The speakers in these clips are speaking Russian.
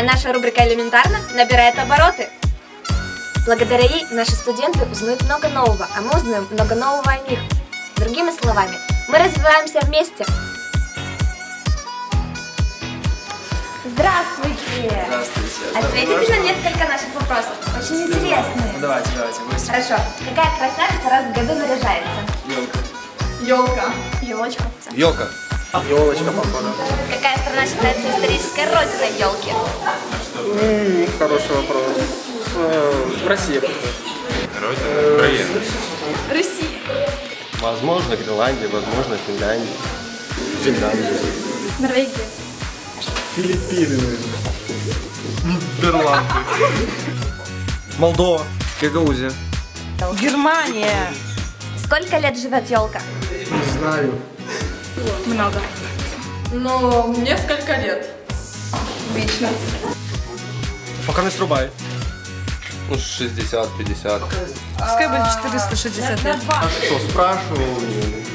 а наша рубрика «Элементарно» набирает обороты. Благодаря ей наши студенты узнают много нового, а мы узнаем много нового о них. Другими словами, мы развиваемся вместе. Здравствуйте! Здравствуйте. Ответите на несколько наших вопросов. Очень интересные. Ну, давайте, давайте, быстро. Хорошо. Какая красавица раз в году наряжается? Елка. Елка. Елочка. Елка. Елочка, походу. Какая страна считается исторической родиной елки? Хороший вопрос. Э, Россия. Родина Украина. Россия. Возможно, Гренландия, возможно, Финляндия. Финляндия. Норвегия. Филиппины. Нидерланды. Молдова. Гагаузия. Германия. Сколько лет живет елка? Не знаю. Много. Ну, несколько лет. Вечно. Пока не срубай. Ну, 60-50. Пускай будет 460 лет. А что, спрашивал?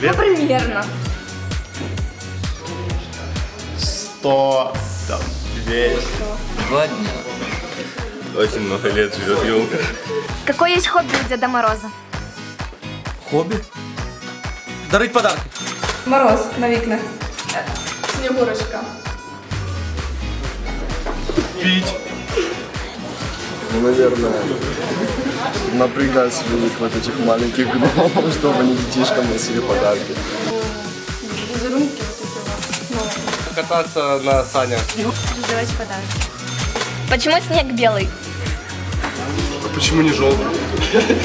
Ну, примерно. 100, там, 200. Два дня. Очень много лет живет елка. Какое есть хобби у Деда Мороза? Хобби? Дарить подарки. Мороз на вікнах. Снегурочка. Пить. Ну, наверное, напрягать своих вот этих маленьких гномов, чтобы они детишкам носили подарки. Візерунки. Кататься на санях. Раздавать подарки. Почему снег белый? Почему не желтый?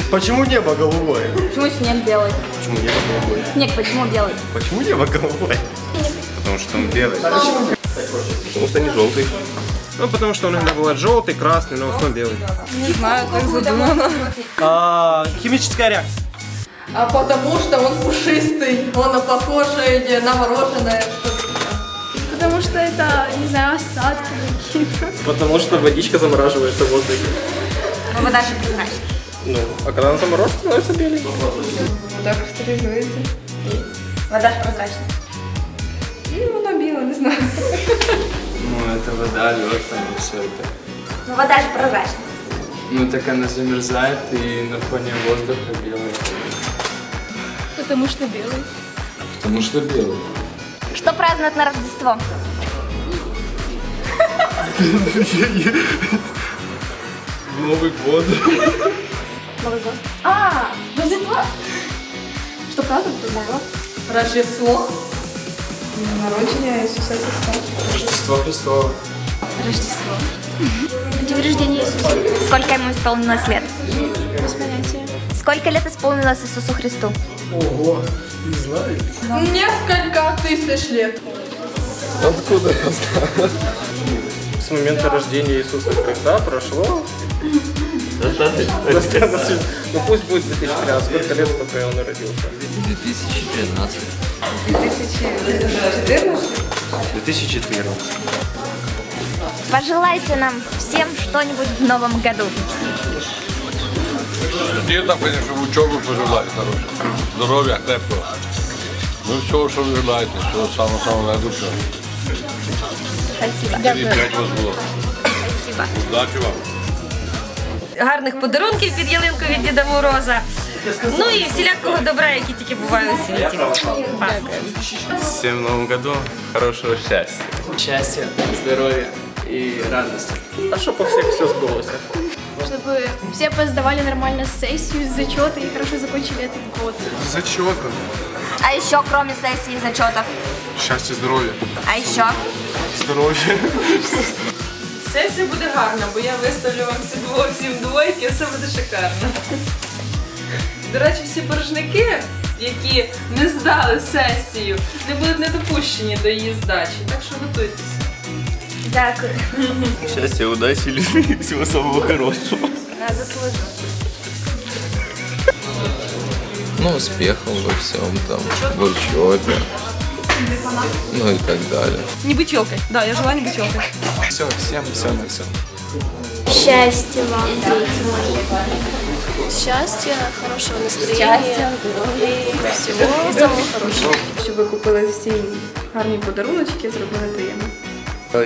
Почему небо голубое? Почему снег белый? Почему небо голубое? Снег почему белый? Почему небо голубое? Потому что он белый. Потому что не желтый. Ну, потому что он иногда бывает желтый, красный, но в основном белый. Не знаю, так задумано. А, химическая реакция. А потому что он пушистый, он похожий на мороженое. Потому что это, не знаю, осадки какие-то. Потому что водичка замораживается в воздухе. Ну, вода же прозрачная. Ну, а когда она заморожена, становится белый. Вода кристаллизується. Вода же прозрачная. Ну, вона біла, не знаю. Ну, это вода, лед, там и все это. Ну, вода же прозрачная. Ну, так она замерзает и на фоне воздуха белая. Потому что белый. Потому что белый. Что празднуют на Рождество? Новый год. Новый год. А, Рождество? Що празднують? Рождество. Народження Ісуса Христа. Рождество Христово. Рождество. День рождения Иисуса. Сколько ему исполнилось лет? Без понятия. Сколько лет исполнилось Иисусу Христу? Ого, не знаю. Несколько тисяч лет. Откуда я знаю? С момента рождения Иисуса Христа прошло Достаточно. Ну пусть будет 2013. Сколько лет, столько он родился? 2015. 2014. 2014. Пожелайте нам всем что-нибудь в новом году. Студентам, конечно, учебу пожелать хорошего. Здоровья, крепкого. Ну, всего, что вы желаете, всего самого-самого наилучшего. Спасибо. Спасибо. Удачи вам гарних подарунків під ялинку від Діда Мороза. Ну і всілякого добра, які тільки бувають у світі. Всем в новом году хорошего счастья. Счастья, здоровья и радости. А щоб у всіх все збулося. Чтобы все поздавали нормально сессию, зачеты и хорошо закончили этот год. Зачетом. А еще, кроме сессии и зачетов? Счастья, здоровья. А еще? Здоровья. Сесія буде гарна, бо я виставлю вам всі двох, всім двойки, все буде шикарно. До речі, всі боржники, які не здали сесію, не будуть не допущені до її здачі. Так що готуйтеся. Дякую. Счастья, удачи, любви, всего самого хорошего. Нас заслужила. Ну, успехов во всем там, в учебе. Ну и так далее. Не быть елкой. Да, я желаю не быть елкой. Все, всем все на все. Счастья вам, дети мои. Счастья, хорошего настроения и всего самого хорошего. Щоб ви купили всі гарні подаруночки, зробили приємно.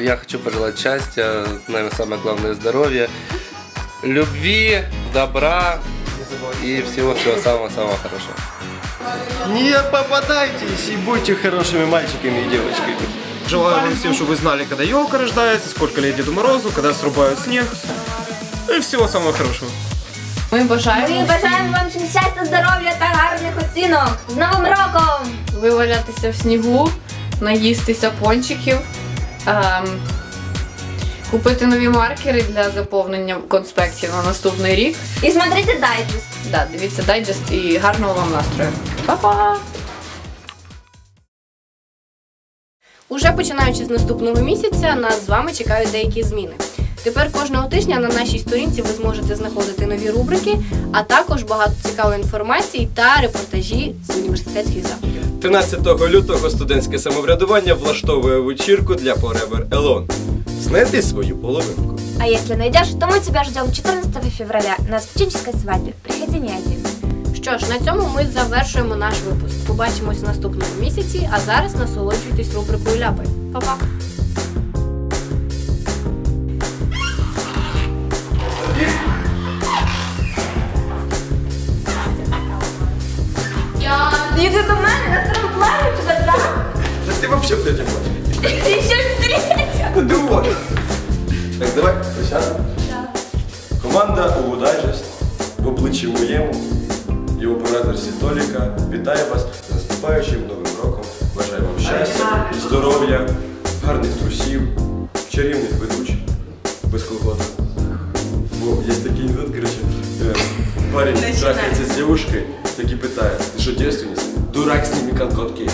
Я хочу пожелать счастья, наверное, самое главное здоровья, любви, добра и всего-всего самого-самого хорошего. Не попадайтесь и будьте хорошими мальчиками и девочками. Желаю вам всем, чтобы вы знали, когда елка рождается, сколько лет Деду Морозу, когда срубают снег. И всего самого хорошего. Ми бажаємо Ми бажаємо вам всім щастя, здоров'я та гарних оцінок. З Новим роком! вивалятися в снігу, наїстися пончиків, ем, купити нові маркери для заповнення конспектів на наступний рік. І смотрите дайджест. Да, дивіться дайджест і гарного вам настрою. Па-па! Уже починаючи з наступного місяця, нас з вами чекають деякі зміни. Тепер кожного тижня на нашій сторінці ви зможете знаходити нові рубрики, а також багато цікавої інформації та репортажі з університетських заходів. 13 лютого студентське самоврядування влаштовує вечірку для Forever Alone. Знайди свою половинку. А если найдешь, то мы тебя ждем 14 февраля на студенческой свадьбе. Приходи не один. Що ж, на цьому ми завершуємо наш випуск. Побачимось в наступному місяці, а зараз насолоджуйтесь рубрикою ляпи. Па-па! Да ты вообще в третьем плане. Ты еще в третьем. Ну, Другой. Так, давай, присядемо. Команда у Дайджест в обличчі моєму і оператор Сітоліка вітає вас з наступаючим новим роком. Бажаю вам щастя, здоров'я, гарних трусів, чарівних ведучих, без колготок. Бо є такий анекдот, короче, е, парень трахається з девушкой, так і питає, ти що девственниця? Дурак, сними колготки.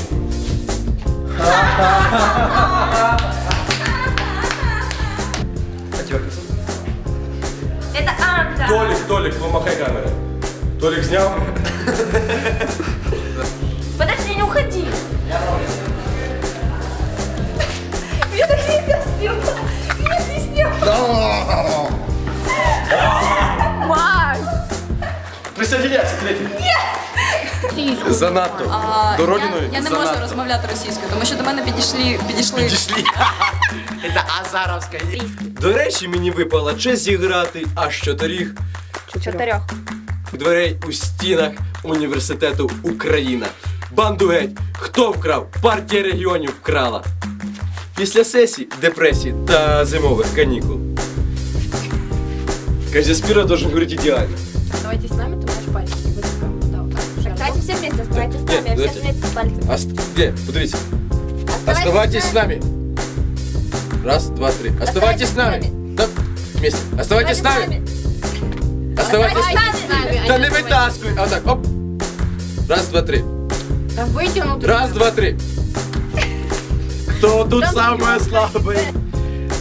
Это Анка. Толик, Толик, помахай камерой. Толик снял? Подожди, не уходи. Я не тебя сняла. Нет, не сняла. Макс! Присоединяйся к третьему. Занадто. До родиною Я не можу розмовляти російською, тому що до мене підійшли підійшли. Підійшли. Це Азаровська. До речі, мені випала честь зіграти аж чотиріх Чотирьох. дверей у стінах університету Україна. Банду геть, хто вкрав? Партія регіонів вкрала. Після сесій, депресій та зимових канікул. Каже, должен говорити ідеально. Оставайтесь с нами, все вместе, оставайтесь с Нет, нами, а все давайте. вместе с пальцами. Ост... Где? Подивіться. Оставайтесь с нами. Раз, два, три. Оставайтесь с нами. Да, вместе. Оставайтесь с нами. Оставайтесь с нами. Да не вытаскивай. А вот так, оп. Раз, два, три. Да вытянутый. Раз, два, три. Хто тут саме слабий?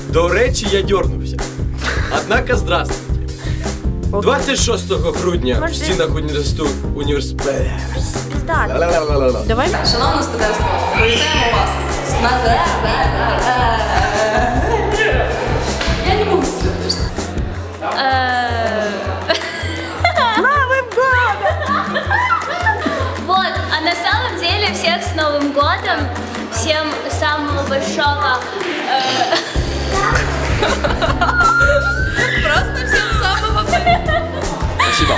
До речі, я дернувся. Однако, здравствуйте. 26 грудня в стінах університету університету. Давай. Шановне студентство, привітаємо вас. Я не можу слухати. Вот, а на самом деле всех с Новым годом, всем самого большого... э, Просто всем самого Спасибо.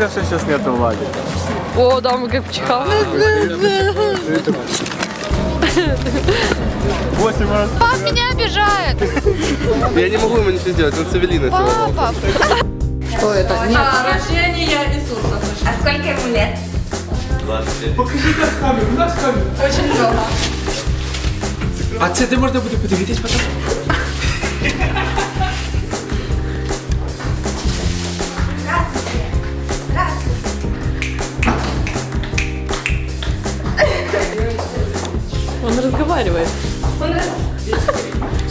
Жалко, что сейчас нету Влади. О, да, мы как чихал. Восемь раз. Пап меня обижает. Я не могу ему ничего сделать, он целовал. Папа. Что это? Нет. рождение Иисуса. А сколько ему лет? Покажи нас камеру, у нас камеру. Очень много. А це де можна буде подивитись потім? Он разговаривает.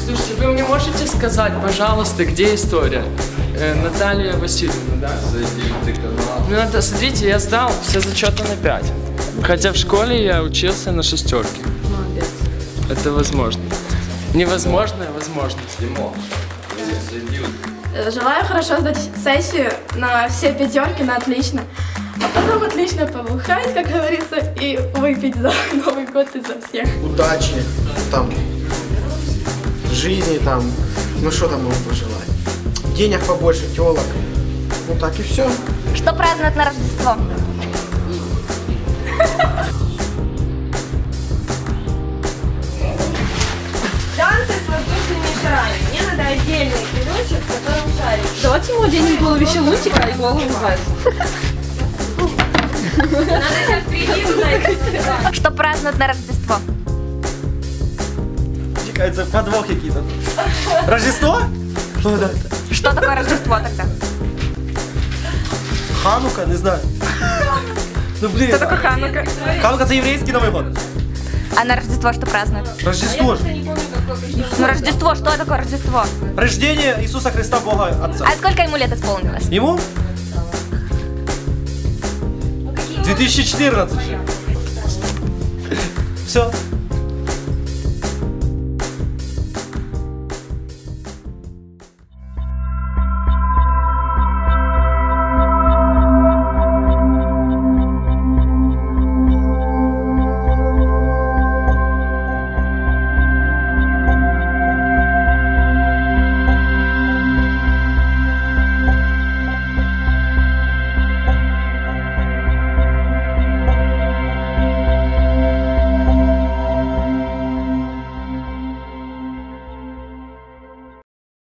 Слушайте, вы мне можете сказать, пожалуйста, где история? Э, Наталья Васильевна, да? Зайди. Ну, это, смотрите, я сдал все зачеты на 5. Хотя в школе я учился на шестерке. Молодец. Это возможно. Невозможно, возможно. Димон, зайди Желаю хорошо сдать сессию на все пятерки, на отлично. А потом отлично побухать, как говорится, и выпить за Новый год и за всех. удачи, там, жизни, там, ну что там могу пожелать? Денег побольше, телок. Ну так и все. Что празднуют на Рождество? Танцы с воздушными шарами. Мне надо отдельный кидочек, в котором шарик. Давайте ему оденем головище лунтика и голову вязь. Что празднуют на Рождество? Чекается подвох какие-то. Рождество? Что это? Что такое Рождество тогда? Ханука? Не знаю. Ну блин. Что такое Ханука? Ханука це єврейський Новий год. А на Рождество что празднуют? Рождество. Ну Рождество, что такое Рождество? Рождение Иисуса Христа Бога Отца. А сколько ему лет исполнилось? Ему? 2014 же. Все.